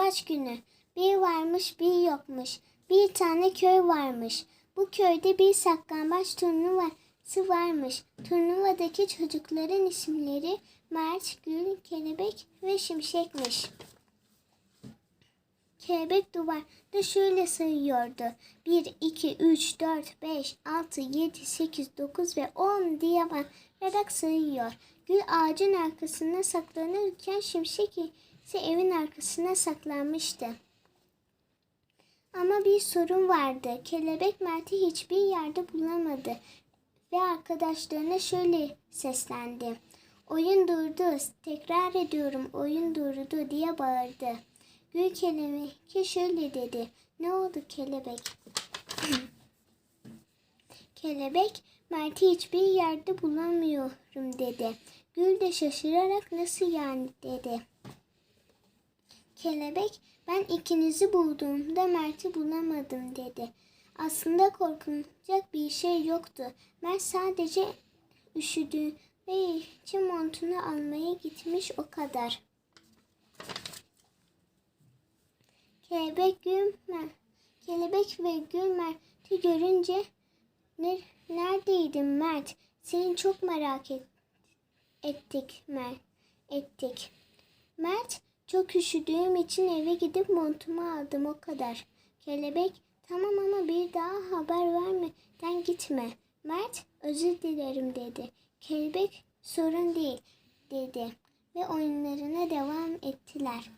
saklambaç günü. Bir varmış bir yokmuş. Bir tane köy varmış. Bu köyde bir saklambaç turnuvası varmış. Turnuvadaki çocukların isimleri Mert, Gül, Kelebek ve Şimşek'miş. Kelebek duvarda şöyle sayıyordu. 1, 2, 3, 4, 5, 6, 7, 8, 9 ve 10 diye bağırarak sayıyor. Gül ağacın arkasına saklanırken Şimşek ise evin arkasına saklanmıştı. Ama bir sorun vardı. Kelebek Mert'i hiçbir yerde bulamadı ve arkadaşlarına şöyle seslendi. Oyun durdu. Tekrar ediyorum oyun durdu diye bağırdı. Gül kelebek şöyle dedi. Ne oldu kelebek? kelebek Mert'i hiçbir yerde bulamıyorum dedi. Gül de şaşırarak nasıl yani dedi. Kelebek ben ikinizi bulduğumda Mert'i bulamadım dedi. Aslında korkulacak bir şey yoktu. Mert sadece üşüdü ve için montunu almaya gitmiş o kadar. Kelebek Gül Mer- Kelebek ve Gül Mert'i görünce "Ne- neredeydin Mert? Seni çok merak et- ettik Mert. Ettik. Mert çok üşüdüğüm için eve gidip montumu aldım o kadar. Kelebek tamam ama bir daha haber vermeden gitme. Mert özür dilerim dedi. Kelebek sorun değil dedi ve oyunlarına devam ettiler.